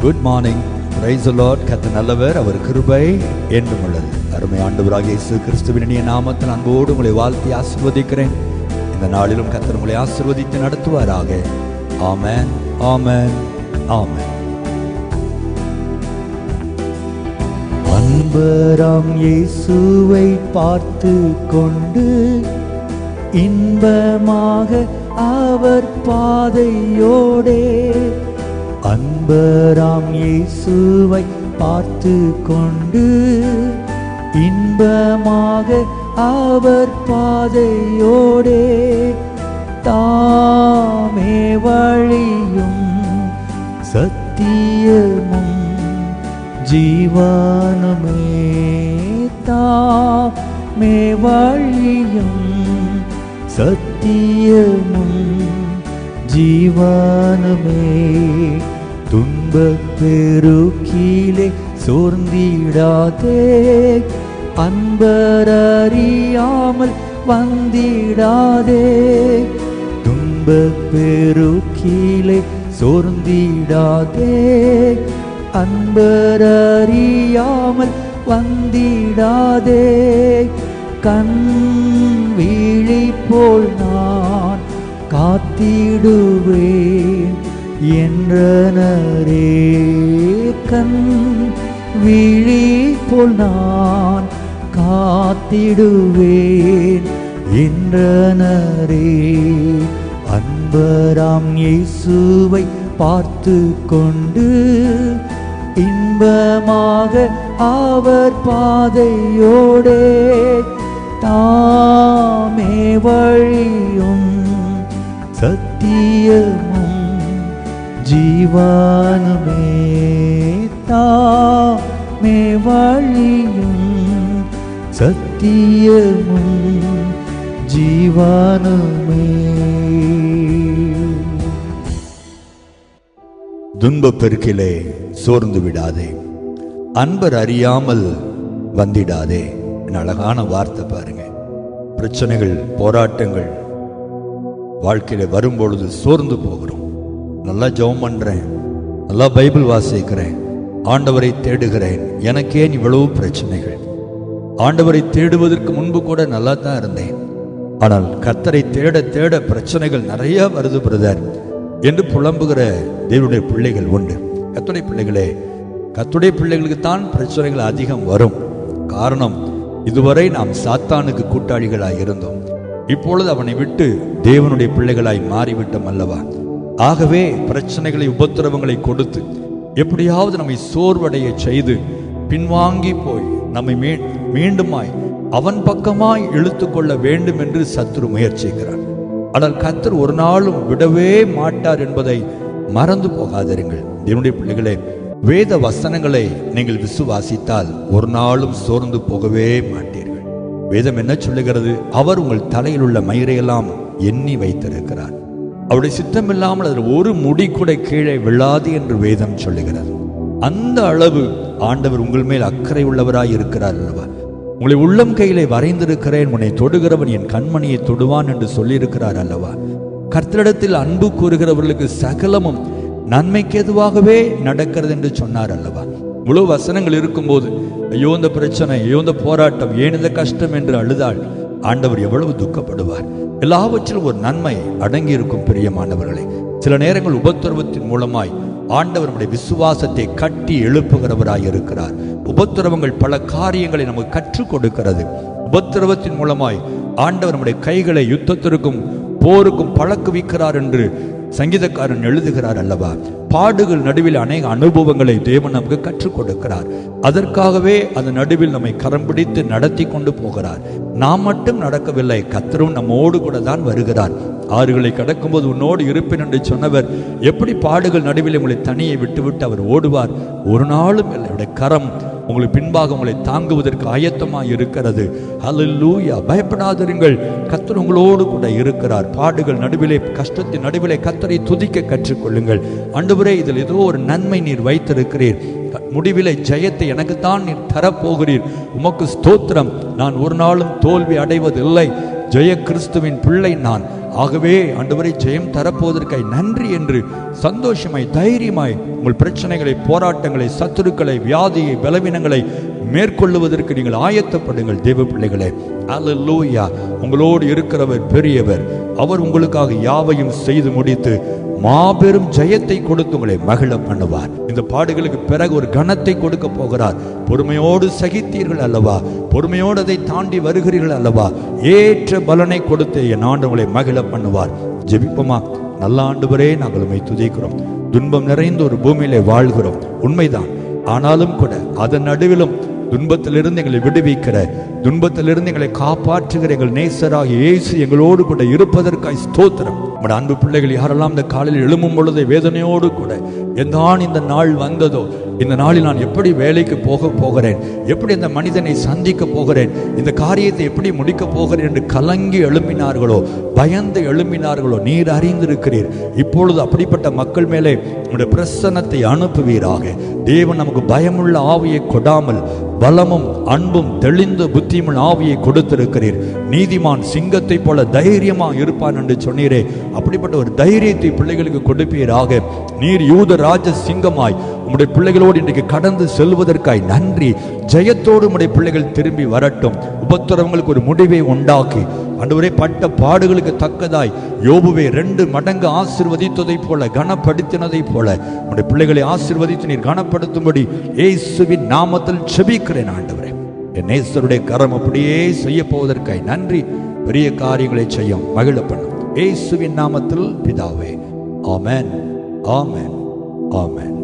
Good morning price Lord கத்த நல்லவர். அவர் கிருபை என்றும் உள்ளது. அருமை ஆண்டவராக இயேசு கிறிஸ்துவின் நாமத்தில் அன்போடு உங்களை வாழ்த்தி ஆசிர்வதிக்கிறேன். இந்த நாளிலும் கத்தர் உங்களை ஆசிர்வதித்து நடத்துவாராக. ஆமேன். ஆமேன். ஆமேன். அன்பராம் இயேசுவை பார்த்து கொண்டு இன்பமாக அவர் பாதையோடே அன்பராம் இயேசுவை பார்த்து கொண்டு இன்பமாக அவர் பாதையோடே தாமே வழியும் சத்தியமும் ஜீவானமே தாமே வழியும் சத்தியமும் ஜீவானமே துன்பப் பெருக்கிலே சோர்ந்திடாதே. அன்பரறியாமல் வந்திடாதே. துன்பப் பெருக்கிலே சோர்ந்திடாதே. அன்பரறியாமல் வந்திடாதே. கண் விழி போல் நான் காத்திடுவேன். என்றனரே கண் விழி போல் நான் காத்திடுவேன். என்றனரே அன்பராம் இயேசுவை பார்த்து கொண்டு இன்பமாக அவர் பாதையோடே தாமே வழியும் சத் ஜீவானுமே தாமே வழியும் சத்தியமும் ஜீவானமே துன்பப் பெருக்கிலே சோர்ந்து விடாதே அன்பர் அறியாமல் வந்திடாதே அழகான வார்த்தை பாருங்க பிரச்சனைகள் போராட்டங்கள் வாழ்க்கையில வரும்பொழுது சோர்ந்து போகிறோம் நல்லா ஜெபம் பண்றேன். நல்லா பைபிள் வாசிக்கிறேன். ஆண்டவரை தேடுகிறேன். எனக்கே இவ்வளவு பிரச்சனைகள். ஆண்டவரை தேடுவதற்கு முன்பு கூட நல்லா தான் இருந்தேன். ஆனால் கத்தரை தேட தேட பிரச்சனைகள் நிறைய வருது பிரதர். என்று புலம்புகிற தேவனுடைய பிள்ளைகள் உண்டு. கத்துடைய பிள்ளைகளே கத்துடைய பிள்ளைகளுக்கு தான் பிரச்சனைகள் அதிகம் வரும். காரணம் இதுவரை நாம் சாத்தானுக்கு கூட்டாளிகளாய் இருந்தோம். இப்பொழுது அவனை விட்டு தேவனுடைய பிள்ளைகளாய் மாறிவிட்டோம் அல்லவா? ஆகவே பிரச்சனைகளை உபத்திரவங்களை கொடுத்து எப்படியாவது நம்மை சோர்வடைய செய்து பின்வாங்கி போய் நம்மை மீ மீண்டுமாய் அவன் பக்கமாய் இழுத்து கொள்ள வேண்டும் என்று சத்ரு முயற்சிக்கிறான் ஆனால் கத்தர் ஒரு நாளும் விடவே மாட்டார் என்பதை மறந்து போகாதிருங்கள். என்னுடைய பிள்ளைகளே வேத வசனங்களை நீங்கள் விசுவாசித்தால் ஒரு நாளும் சோர்ந்து போகவே மாட்டீர்கள். வேதம் என்ன சொல்லுகிறது? அவர் உங்கள் தலையில் உள்ள மயிரையெல்லாம் எண்ணி வைத்திருக்கிறார். அவருடைய சித்தம் இல்லாமல் அதில் ஒரு முடி கூட கீழே விழாது என்று வேதம் சொல்லுகிறது. அந்த அளவு ஆண்டவர் உங்கள் மேல் அக்கறை உள்ளவராய் இருக்கிறார் அல்லவா? உங்களை உள்ளம் கையிலே வரைந்திருக்கிறேன் உன்னை தொடுகிறவன் என் கண்மணியை தொடுவான் என்று சொல்லியிருக்கிறார் அல்லவா? கர்த்தரிடத்தில் அன்பு கூறுகிறவர்களுக்கு சகலமும் நன்மைக்கு எதுவாகவே நடக்கிறது என்று சொன்னார் அல்லவா? இவ்வளவு வசனங்கள் இருக்கும்போது ஐயோ இந்த பிரச்சனை ஐயோ இந்த போராட்டம் ஏன் இந்த கஷ்டம்? என்று அழுதாள். ஆண்டவர் எவ்வளவு துக்கப்படுவார். எல்லாவற்றிலும் ஒரு நன்மை அடங்கி இருக்கும் பிரியமானவர்களே. சில நேரங்கள் உபத்திரவத்தின் மூலமாய் ஆண்டவர் நம்முடைய விசுவாசத்தை கட்டி எழுப்புகிறவராய் இருக்கிறார். உபத்திரவங்கள் பல காரியங்களை நமக்கு கற்றுக் கொடுக்கிறது. உபத்திரவத்தின் மூலமாய் ஆண்டவர் நம்முடைய கைகளை யுத்தத்திற்கும் போருக்கும் பழக்குவிக்கிறார் என்று சங்கீதக்காரன் எழுதுகிறார் அல்லவா? பாடுகள் நடுவில் அநேக அனுபவங்களை தேவன் நமக்கு கற்றுக் கொடுக்கிறார். அதற்காகவே அந்த நடுவில் நம்மை கரம் பிடித்து நடத்தி கொண்டு போகிறார். நாம் மட்டும் நடக்கவில்லை கத்தரும் நம்மோடு கூட தான் வருகிறார். ஆறுகளை கடக்கும்போது உன்னோடு இருப்பேன் என்று சொன்னவர் எப்படி பாடுகள் நடுவில் உங்களை தனியை விட்டுவிட்டு அவர் ஓடுவார்? ஒரு நாளும் இல்லை அவருடைய கரம் உங்களுக்கு பின்பாக உங்களை தாங்குவதற்கு ஆயத்தமாக இருக்கிறது. ஹalleluya பயப்படாதிருங்கள். கத்தர் உங்களோடு கூட இருக்கிறார். பாடுகள் நடுவிலே கஷ்டத்தின் நடுவிலே கத்தரை துதிக்க கற்றுக்கொள்ளுங்கள். ஆண்டவரே இதில் ஏதோ ஒரு நன்மை நீர் வைத்திருக்கிறீர். முடிவிலை ஜெயத்தை எனக்குத்தான் நீர் தரப்போகிறீர். உமக்கு ஸ்தோத்திரம். நான் ஒரு நாளும் தோல்வி அடைவதில்லை. ஜெய கிறிஸ்துவின் பிள்ளை நான். ஆகவே ஆண்டவரை ஜெயம் தரப்போவதற்காய் நன்றி என்று சந்தோஷமாய் தைரியமாய் உங்கள் பிரச்சனைகளை போராட்டங்களை சத்துருக்களை வியாதியை பலவீனங்களை மேற்கொள்ளுவதற்கு நீங்கள் ஆயத்தப்படுங்கள். தேவ பிள்ளைகளே அல்லூயா உங்களோடு இருக்கிறவர் பெரியவர். அவர் உங்களுக்காக யாவையும் செய்து முடித்து மாபெரும் ஜெயத்தை கொடுத்து உங்களை மகிழ பண்ணுவார். இந்த பாடுகளுக்கு பிறகு ஒரு கணத்தை கொடுக்க போகிறார். பொறுமையோடு சகித்தீர்கள் அல்லவா? பொறுமையோடு அதை தாண்டி வருகிறீர்கள் அல்லவா? ஏற்ற பலனை கொடுத்து என் ஆண்டு உங்களை மகிழ பண்ணுவார். ஜெபிப்போமா? நல்ல ஆண்டுவரே நாங்கள் உண்மை துதிக்கிறோம். துன்பம் நிறைந்த ஒரு பூமியிலே வாழ்கிறோம். உண்மைதான். ஆனாலும் கூட அதன் நடுவிலும் துன்பத்திலிருந்து எங்களை விடுவிக்கிற துன்பத்திலிருந்து எங்களை காப்பாற்றுகிற எங்கள் நேசராக இயேசு எங்களோடு கூட இருப்பதற்காய் ஸ்தோத்திரம். நம்முடைய அன்பு பிள்ளைகள் யாரெல்லாம் இந்த காலையில் எழும்பும் பொழுது வேதனையோடு கூட எந்தான் இந்த நாள் வந்ததோ இந்த நாளில் நான் எப்படி வேலைக்கு போக போகிறேன்? எப்படி இந்த மனிதனை சந்திக்க போகிறேன்? இந்த காரியத்தை எப்படி முடிக்க போகிறேன்? என்று கலங்கி எழும்பினார்களோ பயந்து எழும்பினார்களோ நீர் அறிந்திருக்கிறீர். இப்பொழுது அப்படிப்பட்ட மக்கள் மேலே உங்களுடைய பிரசன்னத்தை அனுப்புவீராக. தேவன் நமக்கு பயமுள்ள ஆவியை கொடாமல் பலமும் அன்பும் தெளிந்த புத்தியுமுள்ள ஆவியை கொடுத்திருக்கிறீர். நீதிமான் சிங்கத்தை போல தைரியமாக இருப்பான் என்று சொன்னீரே. அப்படிப்பட்ட ஒரு தைரியத்தை பிள்ளைகளுக்கு கொடுப்பீராக. நீர் யூத ராஜ சிங்கமாய் உம்முடைய பிள்ளைகளோடு இன்றைக்கு கடந்து செல்வதற்காய் நன்றி. ஜெயத்தோடு உம்முடைய பிள்ளைகள் திரும்பி வரட்டும். உபத்திரவங்களுக்கு ஒரு முடிவை உண்டாக்கி. அன்றுவரே பட்ட பாடுகளுக்கு தக்கதாய் யோபுவை ரெண்டு மடங்கு ஆசிர்வதித்ததைப் போல கனப்படுத்தினதைப் போல உடைய பிள்ளைகளை ஆசிர்வதித்து நீர் கனப்படுத்தும்படி ஏசுவின் நாமத்தில் செபிக்கிறேன் ஆண்டவரே. என் நேசருடைய கரம் அப்படியே செய்ய போவதற்காய் நன்றி. பெரிய காரியங்களை செய்யும். மகிழ பண்ணும் இயேசுவின் நாமத்தில் பிதாவே. ஆமேன். ஆமேன். ஆமேன்.